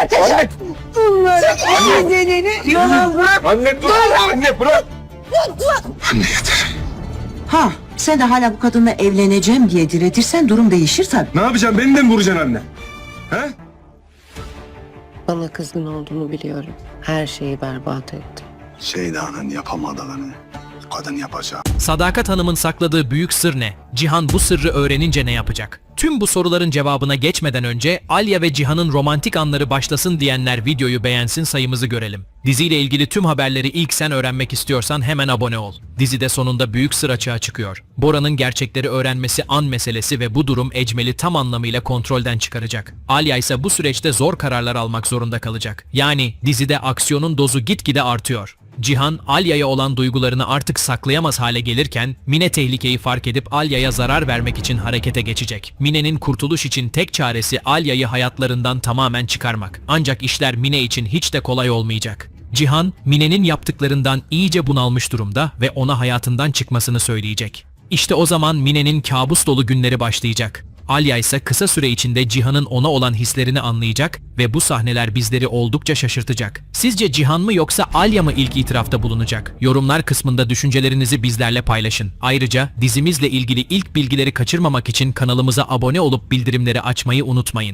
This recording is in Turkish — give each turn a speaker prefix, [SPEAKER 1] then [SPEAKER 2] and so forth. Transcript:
[SPEAKER 1] Anne.
[SPEAKER 2] Bunların nedenini yalan bırak.
[SPEAKER 1] Anne dur. Anne bırak. Anne yeter.
[SPEAKER 2] Ha sen de hala bu kadınla evleneceğim diye diretirsen durum değişir tabii.
[SPEAKER 1] Ne yapacaksın? Beni de mi vuracaksın anne? He?
[SPEAKER 3] Bana kızgın olduğunu biliyorum. Her şeyi berbat etti.
[SPEAKER 4] Şeyda'nın yapamadığını kadın yapacak.
[SPEAKER 5] Sadakat Hanım'ın sakladığı büyük sır ne? Cihan bu sırrı öğrenince ne yapacak? Tüm bu soruların cevabına geçmeden önce Alya ve Cihan'ın romantik anları başlasın diyenler videoyu beğensin sayımızı görelim. Diziyle ilgili tüm haberleri ilk sen öğrenmek istiyorsan hemen abone ol. Dizide sonunda büyük sır açığa çıkıyor. Bora'nın gerçekleri öğrenmesi an meselesi ve bu durum Ecmel'i tam anlamıyla kontrolden çıkaracak. Alya ise bu süreçte zor kararlar almak zorunda kalacak. Yani dizide aksiyonun dozu gitgide artıyor. Cihan, Alya'ya olan duygularını artık saklayamaz hale gelirken Mine tehlikeyi fark edip Alya'ya zarar vermek için harekete geçecek. Mine'nin kurtuluş için tek çaresi Alya'yı hayatlarından tamamen çıkarmak. Ancak işler Mine için hiç de kolay olmayacak. Cihan, Mine'nin yaptıklarından iyice bunalmış durumda ve ona hayatından çıkmasını söyleyecek. İşte o zaman Mine'nin kabus dolu günleri başlayacak. Alya ise kısa süre içinde Cihan'ın ona olan hislerini anlayacak ve bu sahneler bizleri oldukça şaşırtacak. Sizce Cihan mı yoksa Alya mı ilk itirafta bulunacak? Yorumlar kısmında düşüncelerinizi bizlerle paylaşın. Ayrıca dizimizle ilgili ilk bilgileri kaçırmamak için kanalımıza abone olup bildirimleri açmayı unutmayın.